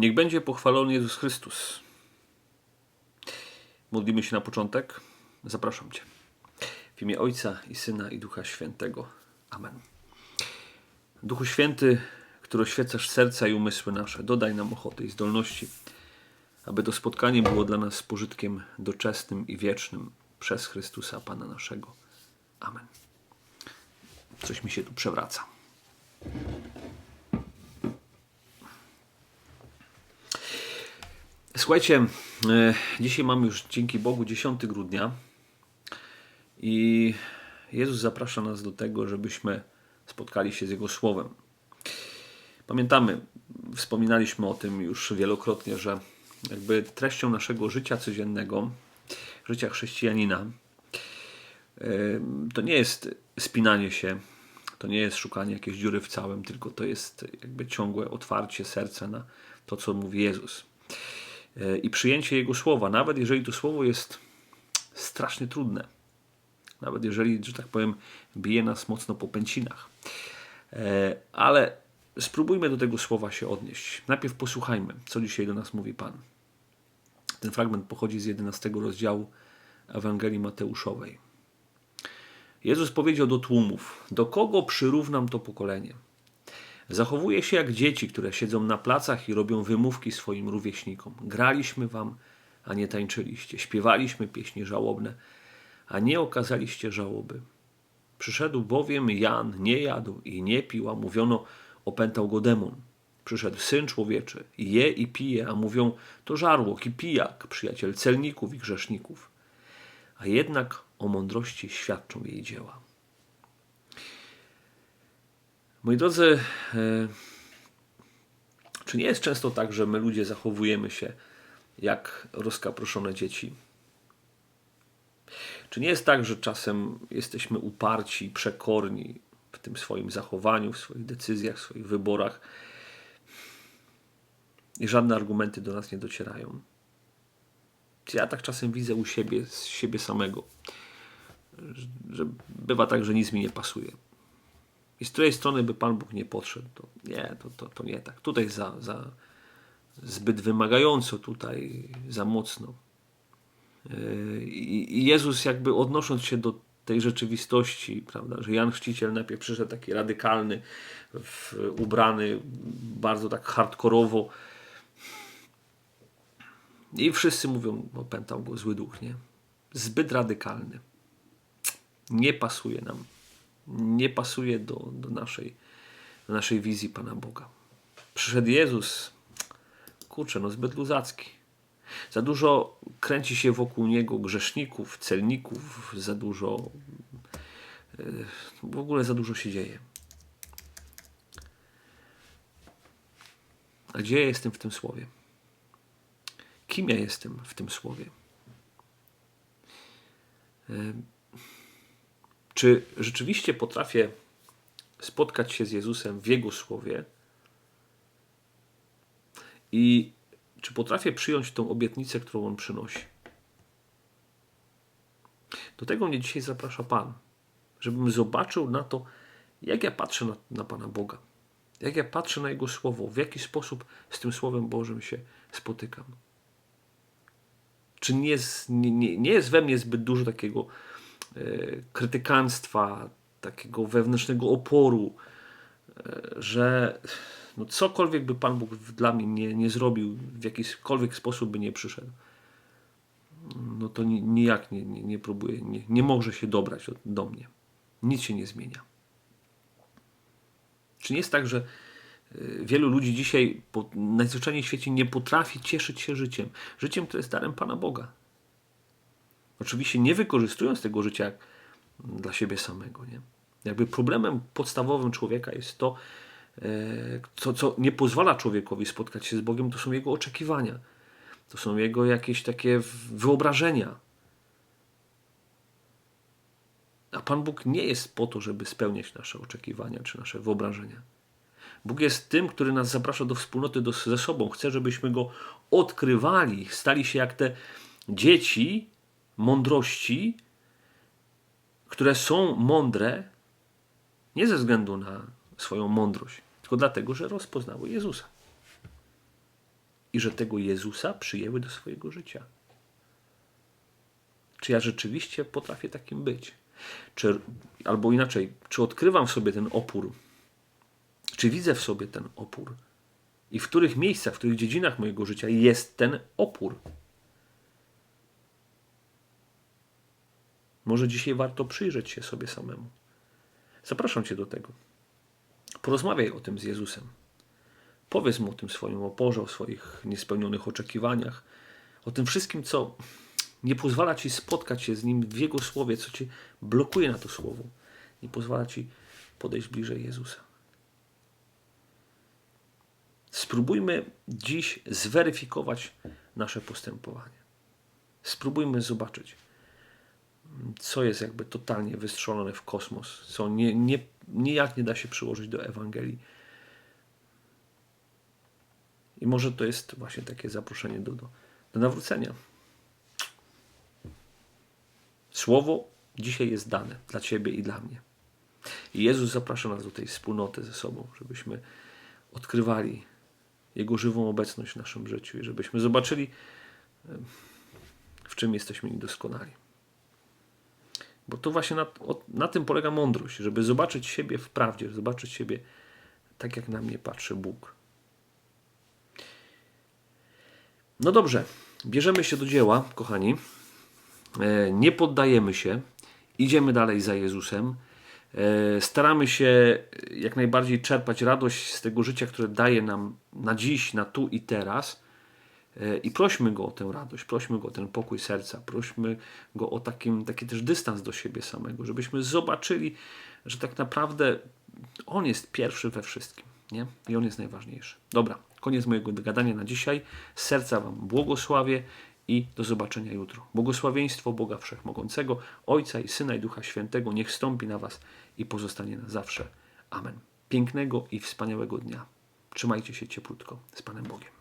Niech będzie pochwalony Jezus Chrystus. Modlimy się na początek. Zapraszam Cię. W imię Ojca i Syna i Ducha Świętego. Amen. Duchu Święty, który oświecasz serca i umysły nasze, dodaj nam ochoty i zdolności, aby to spotkanie było dla nas pożytkiem doczesnym i wiecznym przez Chrystusa Pana naszego. Amen. Coś mi się tu przewraca. Słuchajcie, e, dzisiaj mamy już dzięki Bogu 10 grudnia i Jezus zaprasza nas do tego, żebyśmy spotkali się z Jego Słowem. Pamiętamy, wspominaliśmy o tym już wielokrotnie, że jakby treścią naszego życia codziennego, życia chrześcijanina, e, to nie jest spinanie się, to nie jest szukanie jakiejś dziury w całym, tylko to jest jakby ciągłe otwarcie serca na to, co mówi Jezus. I przyjęcie Jego słowa, nawet jeżeli to słowo jest strasznie trudne, nawet jeżeli, że tak powiem, bije nas mocno po pęcinach. E, ale spróbujmy do tego słowa się odnieść. Najpierw posłuchajmy, co dzisiaj do nas mówi Pan. Ten fragment pochodzi z 11 rozdziału Ewangelii Mateuszowej. Jezus powiedział do tłumów: Do kogo przyrównam to pokolenie? Zachowuje się jak dzieci, które siedzą na placach i robią wymówki swoim rówieśnikom. Graliśmy wam, a nie tańczyliście. Śpiewaliśmy pieśni żałobne, a nie okazaliście żałoby. Przyszedł bowiem Jan, nie jadł i nie pił, a mówiono, opętał go demon. Przyszedł Syn Człowieczy, je i pije, a mówią, to żarłok i pijak, przyjaciel celników i grzeszników. A jednak o mądrości świadczą jej dzieła. Moi drodzy, e, czy nie jest często tak, że my ludzie zachowujemy się jak rozkaproszone dzieci? Czy nie jest tak, że czasem jesteśmy uparci, przekorni w tym swoim zachowaniu, w swoich decyzjach, w swoich wyborach i żadne argumenty do nas nie docierają? Ja tak czasem widzę u siebie, z siebie samego, że bywa tak, że nic mi nie pasuje. I z której strony by Pan Bóg nie podszedł, to nie, to, to, to nie tak. Tutaj za, za zbyt wymagająco, tutaj za mocno. Yy, I Jezus jakby odnosząc się do tej rzeczywistości, prawda, że Jan Chrzciciel najpierw przyszedł taki radykalny, w, ubrany bardzo tak hardkorowo i wszyscy mówią, opętał go zły duch, nie? Zbyt radykalny. Nie pasuje nam nie pasuje do, do, naszej, do naszej wizji Pana Boga. Przyszedł Jezus, kurczę, no zbyt luzacki. Za dużo kręci się wokół Niego grzeszników, celników, za dużo, e, w ogóle za dużo się dzieje. A gdzie ja jestem w tym słowie? Kim ja jestem w tym słowie? Czy rzeczywiście potrafię spotkać się z Jezusem w Jego słowie i czy potrafię przyjąć tą obietnicę, którą On przynosi? Do tego mnie dzisiaj zaprasza Pan, żebym zobaczył na to, jak ja patrzę na, na Pana Boga, jak ja patrzę na Jego Słowo, w jaki sposób z tym Słowem Bożym się spotykam. Czy nie jest, nie, nie, jest we mnie zbyt dużo takiego krytykanstwa, takiego wewnętrznego oporu, e, że no cokolwiek by Pan Bóg dla mnie nie, nie zrobił, w jakikolwiek sposób by nie przyszedł, no to nijak nie, nie, nie próbuje, nie, nie może się dobrać do mnie. Nic się nie zmienia. Czy nie jest tak, że e, wielu ludzi dzisiaj po najzwyczajniej w świecie nie potrafi cieszyć się życiem? Życiem, które jest darem Pana Boga. Oczywiście nie wykorzystując tego życia dla siebie samego. Nie? Jakby problemem podstawowym człowieka jest to, e, co, co nie pozwala człowiekowi spotkać się z Bogiem, to są jego oczekiwania. To są jego jakieś takie wyobrażenia. A Pan Bóg nie jest po to, żeby spełniać nasze oczekiwania czy nasze wyobrażenia. Bóg jest tym, który nas zaprasza do wspólnoty do, ze sobą. Chce, żebyśmy go odkrywali, stali się jak te dzieci, mądrości, które są mądre nie ze względu na swoją mądrość, tylko dlatego, że rozpoznały Jezusa. i że tego Jezusa przyjęły do swojego życia. Czy ja rzeczywiście potrafię takim być? Czy, albo inaczej, czy odkrywam w sobie ten opór? Czy widzę w sobie ten opór? I w których miejscach, w których dziedzinach mojego życia jest ten opór? Może dzisiaj warto przyjrzeć się sobie samemu. Zapraszam Cię do tego. Porozmawiaj o tym z Jezusem. Powiedz mu o tym swoim oporze, o swoich niespełnionych oczekiwaniach, o tym wszystkim, co nie pozwala Ci spotkać się z Nim w Jego słowie, co Cię blokuje na to słowo. Nie pozwala Ci podejść bliżej Jezusa. Spróbujmy dziś zweryfikować nasze postępowanie. Spróbujmy zobaczyć, co jest jakby totalnie wystrzelone w kosmos, co nie, nie, nijak nie da się przyłożyć do Ewangelii. I może to jest właśnie takie zaproszenie do, do, do nawrócenia. Słowo dzisiaj jest dane dla Ciebie i dla mnie. I Jezus zaprasza nas do tej wspólnoty ze sobą, żebyśmy odkrywali Jego żywą obecność w naszym życiu i żebyśmy zobaczyli, w czym jesteśmy niedoskonali. Bo to właśnie na, na tym polega mądrość, żeby zobaczyć siebie w prawdzie, zobaczyć siebie tak, jak na mnie patrzy Bóg. No dobrze, bierzemy się do dzieła, kochani. E, nie poddajemy się, idziemy dalej za Jezusem. E, staramy się jak najbardziej czerpać radość z tego życia, które daje nam na dziś, na tu i teraz. E, I prośmy Go o tę radość, prośmy Go o ten pokój serca, prośmy Go o takim, taki też dystans do siebie samego, żebyśmy zobaczyli, że tak naprawdę On jest pierwszy we wszystkim nie? i On jest najważniejszy. Dobra, koniec mojego gadania na dzisiaj. Serca Wam błogosławię i do zobaczenia jutro. Błogosławieństwo Boga Wszechmogącego, Ojca i Syna i Ducha Świętego niech stąpi na Was i pozostanie na zawsze. Amen. Pięknego i wspaniałego dnia. Trzymajcie się cieplutko z Panem Bogiem.